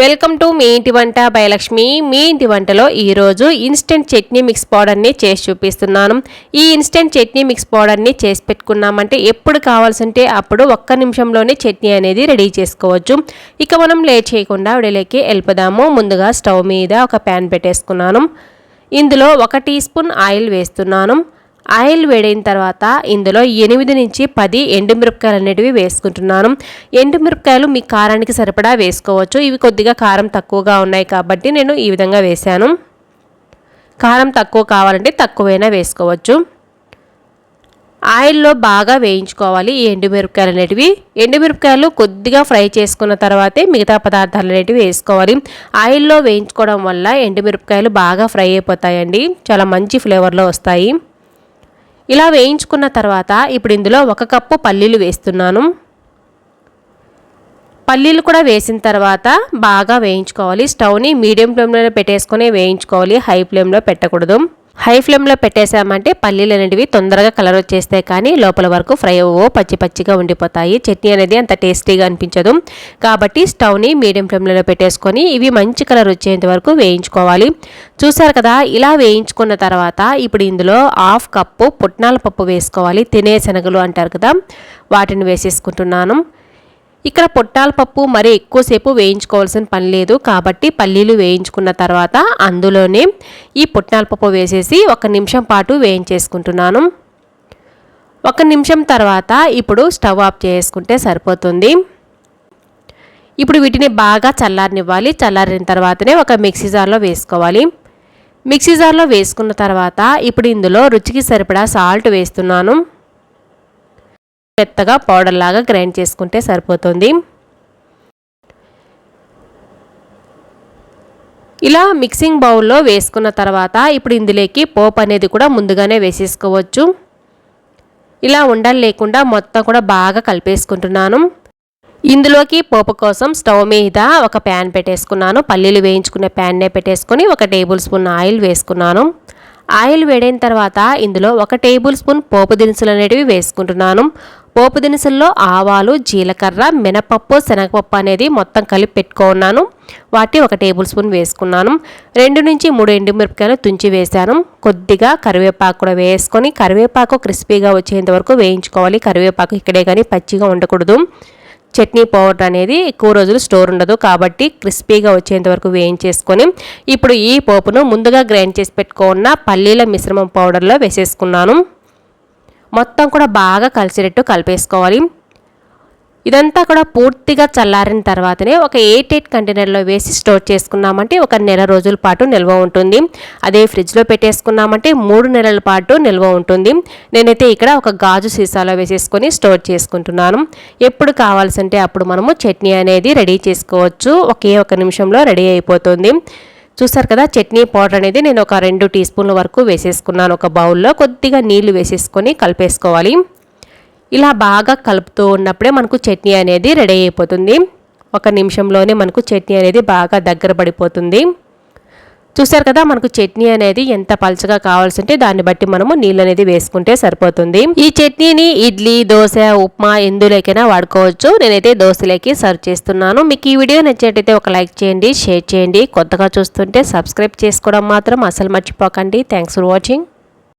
Welcome to me ఇంటి వంట భయలక్ష్మి మీ ఇంటి వంటలో ఈరోజు ఇన్స్టెంట్ చట్నీ మిక్స్ పౌడర్ని చేసి చూపిస్తున్నాను. ఈ ఇన్స్టెంట్ చట్నీ మిక్స్ పౌడర్ని చేసి పెట్టుకున్నామంటే ఎప్పుడు కావాల్సింటే అప్పుడు ఒక్క నిమిషంలోనే చట్నీ అనేది రెడీ చేసుకోవచ్చు. ఇక మనం లేట్ చేయకుండా విడలేకి వెళ్ళిపోదాము. ముందుగా స్టవ్ మీద ఒక ప్యాన్ పెట్టేసుకున్నాను. ఇందులో ఒక టీ స్పూన్ ఆయిల్ వేస్తున్నాను. ఆయిల్ వేడైన తర్వాత ఇందులో ఎనిమిది నుంచి పది ఎండుమిరపకాయలు అనేటివి వేసుకుంటున్నాను. ఎండుమిరపకాయలు మీ కారానికి సరిపడా వేసుకోవచ్చు. ఇవి కొద్దిగా కారం తక్కువగా ఉన్నాయి కాబట్టి నేను ఈ విధంగా వేశాను. కారం తక్కువ కావాలంటే తక్కువైనా వేసుకోవచ్చు. ఆయిల్లో బాగా వేయించుకోవాలి ఈ ఎండుమిరపకాయలు అనేటివి. ఎండుమిరపకాయలు కొద్దిగా ఫ్రై చేసుకున్న తర్వాతే మిగతా పదార్థాలు అనేటివి వేసుకోవాలి. ఆయిల్లో వేయించుకోవడం వల్ల ఎండుమిరపకాయలు బాగా ఫ్రై అయిపోతాయండి. చాలా మంచి ఫ్లేవర్లో వస్తాయి. ఇలా వేయించుకున్న తర్వాత ఇప్పుడు ఇందులో ఒక కప్పు పల్లీలు వేస్తున్నాను. పల్లీలు కూడా వేసిన తర్వాత బాగా వేయించుకోవాలి. స్టవ్ని మీడియం ఫ్లేమ్లో పెట్టేసుకొని వేయించుకోవాలి. హై ఫ్లేమ్లో పెట్టకూడదు. హై ఫ్లేమ్లో పెట్టేసామంటే పల్లీలు అనేటివి తొందరగా కలర్ వచ్చేస్తే కానీ లోపల వరకు ఫ్రై అవ్వో పచ్చి పచ్చిగా ఉండిపోతాయి. చట్నీ అనేది అంత టేస్టీగా అనిపించదు. కాబట్టి స్టవ్ని మీడియం ఫ్లేమ్లో పెట్టేసుకొని ఇవి మంచి కలర్ వచ్చేంత వరకు వేయించుకోవాలి. చూసారు కదా ఇలా వేయించుకున్న తర్వాత ఇప్పుడు ఇందులో హాఫ్ కప్పు పుట్నాల పప్పు వేసుకోవాలి. తినే శనగలు అంటారు కదా వాటిని వేసేసుకుంటున్నాను. ఇక్కడ పొట్టాల పప్పు మరి ఎక్కువసేపు వేయించుకోవాల్సిన పని లేదు. కాబట్టి పల్లీలు వేయించుకున్న తర్వాత అందులోనే ఈ పొట్టాల పప్పు వేసేసి ఒక నిమిషం పాటు వేయించేసుకుంటున్నాను. ఒక నిమిషం తర్వాత ఇప్పుడు స్టవ్ ఆఫ్ చేసుకుంటే సరిపోతుంది. ఇప్పుడు వీటిని బాగా చల్లారనివ్వాలి. చల్లారిన తర్వాతనే ఒక మిక్సీ జార్లో వేసుకోవాలి. మిక్సీ జార్లో వేసుకున్న తర్వాత ఇప్పుడు ఇందులో రుచికి సరిపడా సాల్ట్ వేస్తున్నాను. మెత్తగా పౌడర్ లాగా గ్రైండ్ చేసుకుంటే సరిపోతుంది. ఇలా మిక్సింగ్ బౌల్లో వేసుకున్న తర్వాత ఇప్పుడు ఇందులోకి పోపు అనేది కూడా ముందుగానే వేసేసుకోవచ్చు. ఇలా ఉండలు లేకుండా మొత్తం కూడా బాగా కలిపేసుకుంటున్నాను. ఇందులోకి పోపు కోసం స్టవ్ మీద ఒక ప్యాన్ పెట్టేసుకున్నాను. పల్లీలు వేయించుకునే ప్యాన్నే పెట్టేసుకొని ఒక టేబుల్ స్పూన్ ఆయిల్ వేసుకున్నాను. ఆయిల్ వేడైన తర్వాత ఇందులో ఒక టేబుల్ స్పూన్ పోపు దినుసులు అనేటివి వేసుకుంటున్నాను. పోపు దినుసుల్లో ఆవాలు జీలకర్ర మినపప్పు శనగపప్పు అనేది మొత్తం కలిపి పెట్టుకున్నాను. వాటి ఒక టేబుల్ స్పూన్ వేసుకున్నాను. రెండు నుంచి మూడు ఎండుమిరపకాయలు తుంచి వేశాను. కొద్దిగా కరివేపాకు కూడా వేసుకొని కరివేపాకు క్రిస్పీగా వచ్చేంత వరకు వేయించుకోవాలి. కరివేపాకు ఇక్కడే కానీ పచ్చిగా ఉండకూడదు. చట్నీ పౌడర్ అనేది ఎక్కువ రోజులు స్టోర్ ఉండదు కాబట్టి క్రిస్పీగా వచ్చేంత వరకు వేయించేసుకొని ఇప్పుడు ఈ పోపును ముందుగా గ్రైండ్ చేసి పెట్టుకున్న పల్లీల మిశ్రమం పౌడర్లో వేసేసుకున్నాను. మొత్తం కూడా బాగా కలిసేటట్టు కలిపేసుకోవాలి. ఇదంతా కూడా పూర్తిగా చల్లారిన తర్వాతనే ఒక ఎయిట్ ఎయిట్ కంటైనర్లో వేసి స్టోర్ చేసుకున్నామంటే ఒక నెల రోజుల పాటు నిల్వ ఉంటుంది. అదే ఫ్రిడ్జ్లో పెట్టేసుకున్నామంటే మూడు నెలల పాటు నిల్వ ఉంటుంది. నేనైతే ఇక్కడ ఒక గాజు సీసాలో వేసేసుకొని స్టోర్ చేసుకుంటున్నాను. ఎప్పుడు కావాల్సింటే అప్పుడు మనము చట్నీ అనేది రెడీ చేసుకోవచ్చు. ఒకే ఒక నిమిషంలో రెడీ అయిపోతుంది. చూసారు కదా చట్నీ పౌడర్ అనేది నేను ఒక రెండు టీ స్పూన్ల వరకు వేసేసుకున్నాను. ఒక బౌల్లో కొద్దిగా నీళ్ళు వేసేసుకొని కలిపేసుకోవాలి. ఇలా బాగా కలుపుతూ ఉన్నప్పుడే మనకు చట్నీ అనేది రెడీ అయిపోతుంది. ఒక నిమిషంలోనే మనకు చట్నీ అనేది బాగా దగ్గర పడిపోతుంది. చూసారు కదా మనకు చట్నీ అనేది ఎంత పలుచగా కావాల్సి ఉంటే దాన్ని బట్టి మనము నీళ్ళు అనేది వేసుకుంటే సరిపోతుంది. ఈ చట్నీని ఇడ్లీ దోశ ఉప్మా ఎందులోకైనా వాడుకోవచ్చు. నేనైతే దోశలోకి సర్వ్ చేస్తున్నాను. మీకు ఈ వీడియో నచ్చినట్టయితే ఒక లైక్ చేయండి షేర్ చేయండి. కొత్తగా చూస్తుంటే సబ్స్క్రైబ్ చేసుకోవడం మాత్రం అసలు మర్చిపోకండి. Thanks for watching